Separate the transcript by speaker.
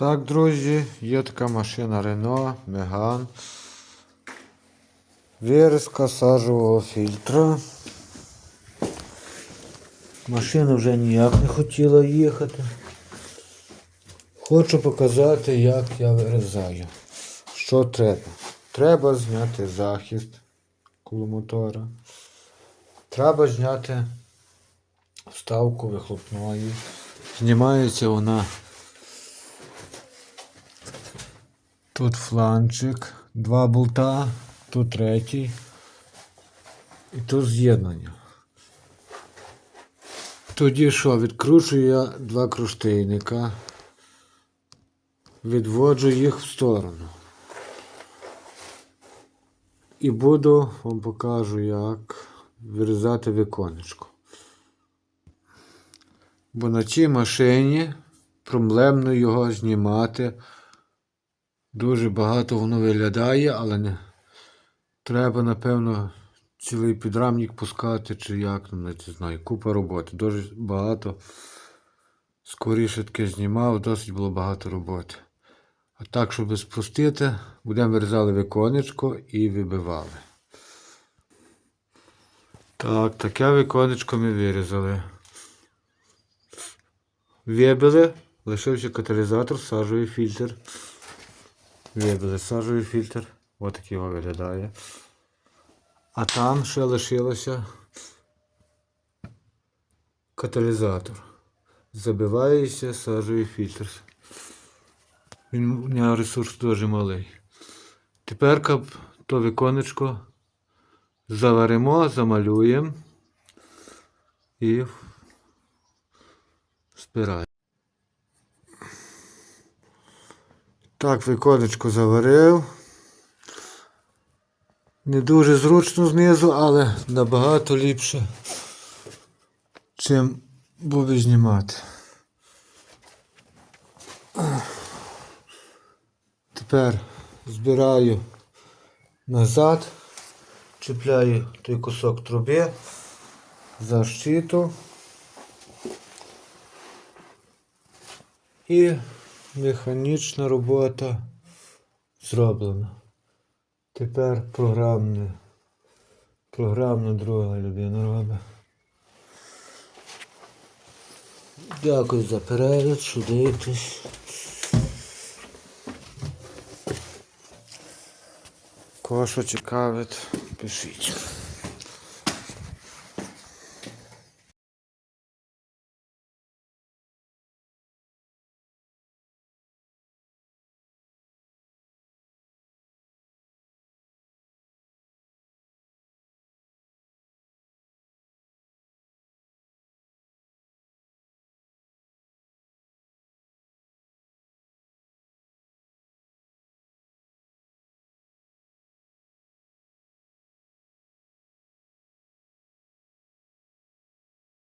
Speaker 1: Так, друзі, є така машина Renault Megane. Вирізка сажового фільтра. Машина вже ніяк не хотіла їхати. Хочу показати, як я вирізаю. Що треба? Треба зняти захист коло мотора. Треба зняти вставку вихлопної. Знімається вона. Тут фланчик, два болта, тут третій. І тут з'єднання. Тоді що, відкручую я два кронштейника, відводжу їх в сторону. І буду вам покажу, як вирізати віконечко. Бо на цій машині проблемно його знімати. Дуже багато воно виглядає, але не треба, напевно, цілий підрамник пускати, чи як, ну, не знаю, купа роботи. Дуже багато. Скоріше таки знімав, досить було багато роботи. А так, щоб спустити, будемо вирізали віконечко і вибивали. Так, таке віконечко ми вирізали. Вибили, лишився каталізатор, сажовий фільтр. Вибили сажовий фільтр. Ось такий його виглядає. А там ще лишилося каталізатор. Забивається сажовий фільтр. Він у нього ресурс дуже малий. Тепер то віконечко заваримо, замалюємо і спираємо. Так, віконечко заварив. Не дуже зручно знизу, але набагато ліпше, чим буду знімати. Тепер збираю назад, чіпляю той кусок труби, защиту і механічна робота зроблена. Тепер програмне, програмна друга людина робить. Дякую за перегляд, що дивитесь. Кого цікавить, пишіть.